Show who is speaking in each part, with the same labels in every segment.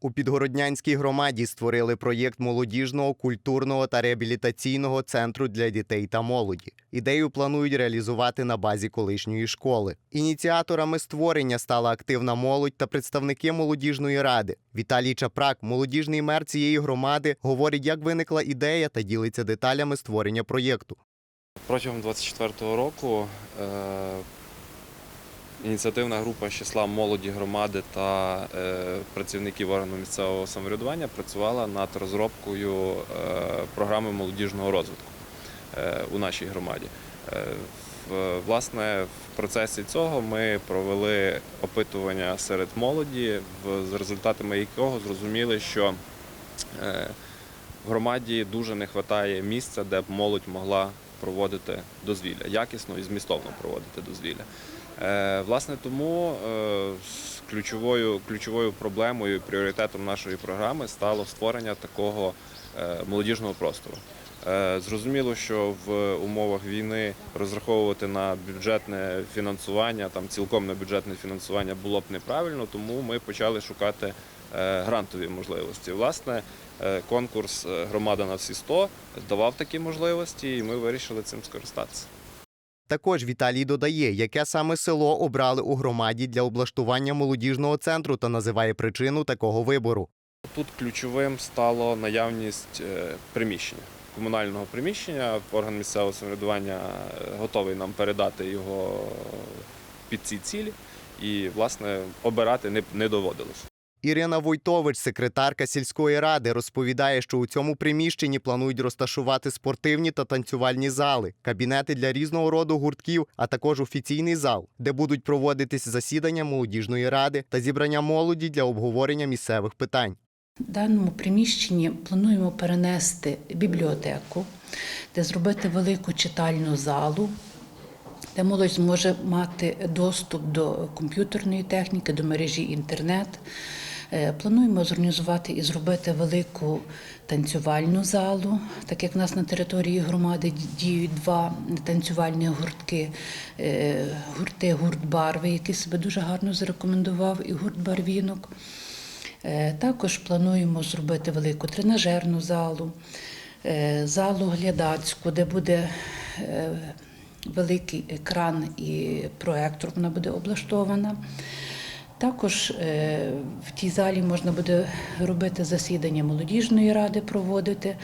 Speaker 1: У Підгороднянській громаді створили проєкт молодіжного, культурного та реабілітаційного центру для дітей та молоді. Ідею планують реалізувати на базі колишньої школи. Ініціаторами створення стала активна молодь та представники молодіжної ради. Віталій Чапрак, молодіжний мер цієї громади, говорить, як виникла ідея та ділиться деталями створення проєкту.
Speaker 2: Протягом 24-го року е, ініціативна група з числа молоді громади та е, працівників органу місцевого самоврядування працювала над розробкою е, програми молодіжного розвитку е, у нашій громаді. Власне, в процесі цього ми провели опитування серед молоді, з результатами якого зрозуміли, що в громаді дуже не вистачає місця, де б молодь могла проводити дозвілля, якісно і змістовно проводити дозвілля. Е, Власне, тому е, ключовою, ключовою проблемою пріоритетом нашої програми стало створення такого е, молодіжного простору. Зрозуміло, що в умовах війни розраховувати на бюджетне фінансування, там цілком на бюджетне фінансування було б неправильно, тому ми почали шукати грантові можливості. Власне, конкурс Громада на всі 100 давав такі можливості, і ми вирішили цим скористатися.
Speaker 1: Також Віталій додає, яке саме село обрали у громаді для облаштування молодіжного центру та називає причину такого вибору.
Speaker 2: Тут ключовим стало наявність е, приміщення, комунального приміщення. Орган місцевого самоврядування е, готовий нам передати його під ці цілі, і, власне, обирати не, доводилось.
Speaker 1: Ірина Войтович, секретарка сільської ради, розповідає, що у цьому приміщенні планують розташувати спортивні та танцювальні зали, кабінети для різного роду гуртків, а також офіційний зал, де будуть проводитись засідання молодіжної ради та зібрання молоді для обговорення місцевих питань.
Speaker 3: В даному приміщенні плануємо перенести бібліотеку, де зробити велику читальну залу, де молодь зможе мати доступ до комп'ютерної техніки, до мережі інтернет. Е, Плануємо зорганізувати і зробити велику танцювальну залу, так як в нас на території громади діють два танцювальні гуртки. Е, Гурти гурт Барви, який себе дуже гарно зарекомендував, і гурт Барвінок. Е, Також плануємо зробити велику тренажерну залу, залу глядацьку, де буде великий екран і проектор, вона буде облаштована. Також е, в тій залі можна буде робити засідання молодіжної ради, проводити,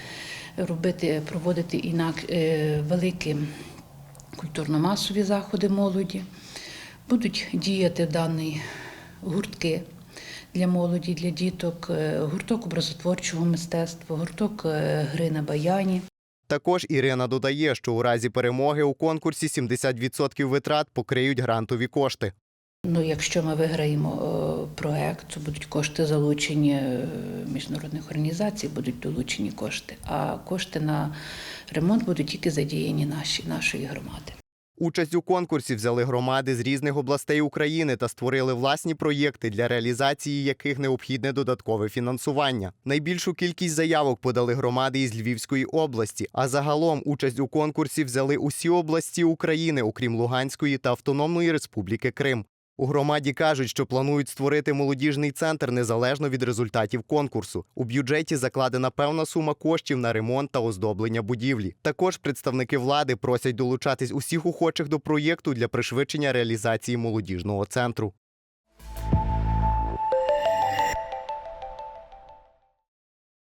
Speaker 3: робити, проводити інак е, великі культурно-масові заходи молоді. Будуть діяти дані гуртки для молоді, для діток, е, гурток образотворчого мистецтва, гурток гри на баяні.
Speaker 1: Також Ірина додає, що у разі перемоги у конкурсі 70% витрат покриють грантові кошти.
Speaker 3: Ну, якщо ми виграємо е, проект, то будуть кошти залучені е, міжнародних організацій, будуть долучені кошти. А кошти на ремонт будуть тільки задіяні наші, нашої громади.
Speaker 1: Участь у конкурсі взяли громади з різних областей України та створили власні проєкти, для реалізації яких необхідне додаткове фінансування. Найбільшу кількість заявок подали громади із Львівської області. А загалом участь у конкурсі взяли усі області України, окрім Луганської та Автономної Республіки Крим. У громаді кажуть, що планують створити молодіжний центр незалежно від результатів конкурсу. У бюджеті закладена певна сума коштів на ремонт та оздоблення будівлі. Також представники влади просять долучатись усіх охочих до проєкту для пришвидшення реалізації молодіжного центру.